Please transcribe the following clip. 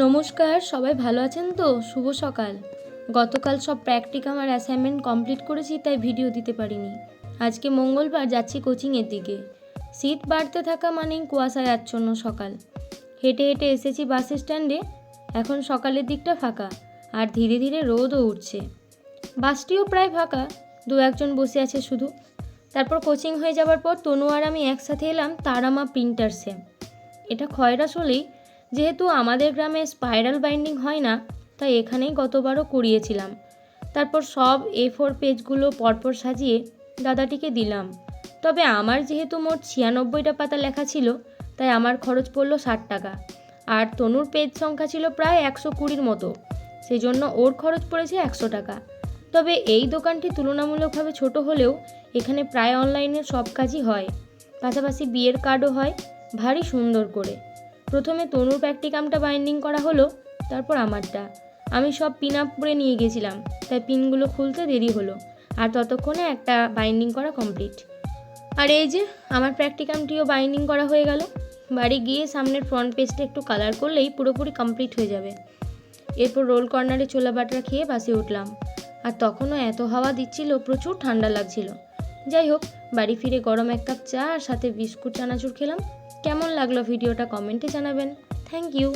নমস্কার, সবাই ভালো আছেন তো? শুভ সকাল। গতকাল সব প্র্যাকটিকাম আর অ্যাসাইনমেন্ট কমপ্লিট করেছি, তাই ভিডিও দিতে পারিনি। আজকে মঙ্গলবার যাচ্ছি কোচিংয়ের দিকে। শীত বাড়তে থাকা মানেই কুয়াশায় আচ্ছন্ন সকাল। হেঁটে হেঁটে এসেছি বাস স্ট্যান্ডে এখন সকালের দিকটা ফাঁকা, আর ধীরে ধীরে রোদও উঠছে। বাসটিও প্রায় ফাঁকা, দু একজন বসে আছে শুধু। তারপর কোচিং হয়ে যাওয়ার পর তনু আর আমি একসাথে এলাম তারামা প্রিন্টার্সে এটা খয়রাসলেই যেহেতু আমাদের গ্রামে স্পাইরাল বাইন্ডিং হয় না, তাই এখানেই গতবারও করিয়েছিলাম তারপর সব এ ফোর পেজগুলো পরপর সাজিয়ে দাদাটিকে দিলাম। তবে আমার যেহেতু মোট ছিয়ানব্বইটা পাতা লেখা ছিল, তাই আমার খরচ পড়ল ষাট টাকা। আর তনুর পেজ সংখ্যা ছিল প্রায় একশো কুড়ির মতো সেই জন্য ওর খরচ পড়েছে একশো টাকা। তবে এই দোকানটি তুলনামূলকভাবে ছোট হলেও এখানে প্রায় অনলাইনের সব কাজই হয়। পাশাপাশি বিয়ের কার্ডও হয়, ভারী সুন্দর করে। প্রথমে তনুর প্র্যাকটিকামটা বাইন্ডিং করা হলো, তারপর আমারটা। আমি সব পিন আপ করে নিয়ে গেছিলাম, তাই পিনগুলো খুলতে দেরি হলো। আর ততক্ষণে একটা বাইন্ডিং করা কমপ্লিট আর এই যে, আমার প্র্যাকটিকামটিও বাইন্ডিং করা হয়ে গেল। বাড়ি গিয়ে সামনের ফ্রন্ট পেজটা একটু কালার করলেই পুরোপুরি কমপ্লিট হয়ে যাবে। এরপর রোল কর্নারে ছোলা বাটারা খেয়ে বাসে উঠলাম। আর তখনও এত হাওয়া দিচ্ছিল, প্রচুর ঠান্ডা লাগছিল। যাই হোক, বাড়ি ফিরে গরম এক কাপ চা আর সাথে বিস্কুট, চানাচুর খেলাম। কেমন লাগল ভিডিওটা কমেন্টে জানাবেন। Thank you.